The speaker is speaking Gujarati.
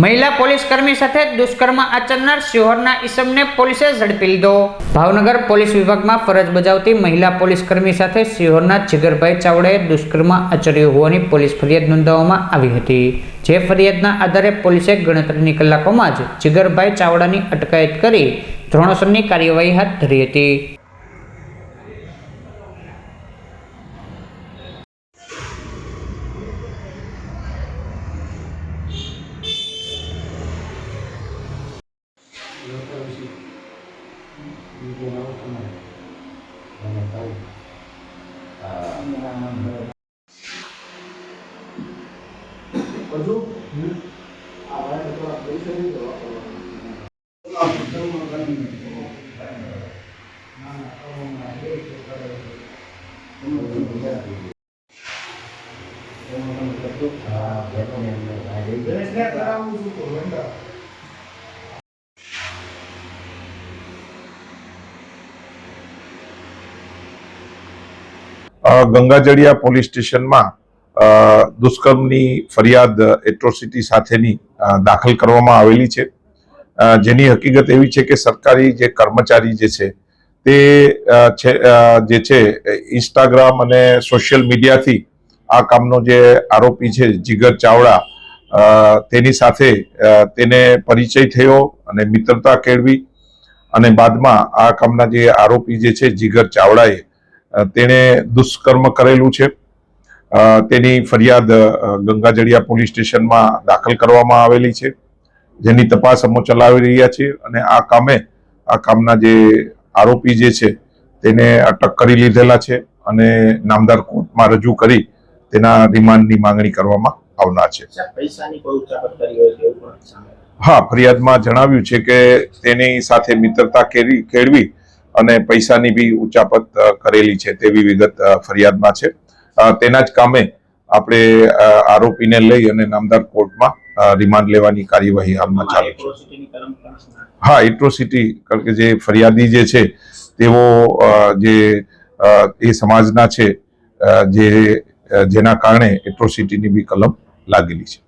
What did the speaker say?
મહિલા પોલીસ કર્મી સાથે દુષ્કર્મ આચરનાર શિહોરના ઈસમને પોલીસે ઝડપી લીધો. ભાવનગર પોલીસ વિભાગમાં ફરજ બજાવતી મહિલા પોલીસ કર્મી સાથે શિહોરના જીગરભાઈ ચાવડાએ દુષ્કર્મ આચર્યું હોવાની પોલીસ ફરિયાદ નોંધાવવામાં આવી હતી. જે ફરિયાદના આધારે પોલીસે ગણતરીની કલાકોમાં જ જીગરભાઈ ચાવડાની અટકાયત કરી ધોરણસરની કાર્યવાહી હાથ ધરી હતી. kia nấu của mình là nhà tôi có giúp à đấy tôi làm đấy sẽ được Terus lihat orang usul tuh, enggak? Gangajaliya police સ્ટેશનમાં દુષ્કર્મની ફરિયાદ એટ્રોસિટી સાથેની દાખલ કરવામાં આવેલી છે. જેની હકીકત એવી છે કે સરકારી જે કર્મચારી જે છે, તે જે છે ઇન્સ્ટાગ્રામ અને સોશિયલ મીડિયાથી આ કામનો જે આરોપી છે, જીગર ચાવડા તેની સાથે તેને પરિચય થયો અને મિત્રતા કેળવી અને બાદમાં આ કામના જે આરોપી જે છે, જીગર ચાવડાએ તેણે દુષ્કર્મ કરેલું છે. તેની ફરિયાદ ગંગાજળિયા પોલીસ સ્ટેશનમાં દાખલ કરવામાં આવેલી છે. જેની તપાસ અમો ચલાવી રહ્યા છે અને આ કામે આ કામના જે આરોપી જે છે તેને અટક કરી લીધેલા છે અને નામદાર કોર્ટમાં રજૂ કરી તેના રિમાન્ડની માંગણી કરવામાં આવનાર છે. હા ફરિયાદમાં જણાવ્યું છે કે તેની સાથે મિત્રતા કેળવી અને પૈસાની બી ઉચાપત કરેલી છે તેવી વિગત ફરિયાદમાં છે. તેના જ કામે આપણે આરોપીને લઈ અને નામદાર કોર્ટમાં રિમાન્ડ લેવાની કાર્યવાહી હાલમાં ચાલુ છે. હા, એટ્રોસિટી, કારણ કે જે ફરિયાદી જે છે, તેઓ જે એ સમાજના છે જે જેના કારણે એટ્રોસિટીની બી કલમ લાગેલી છે.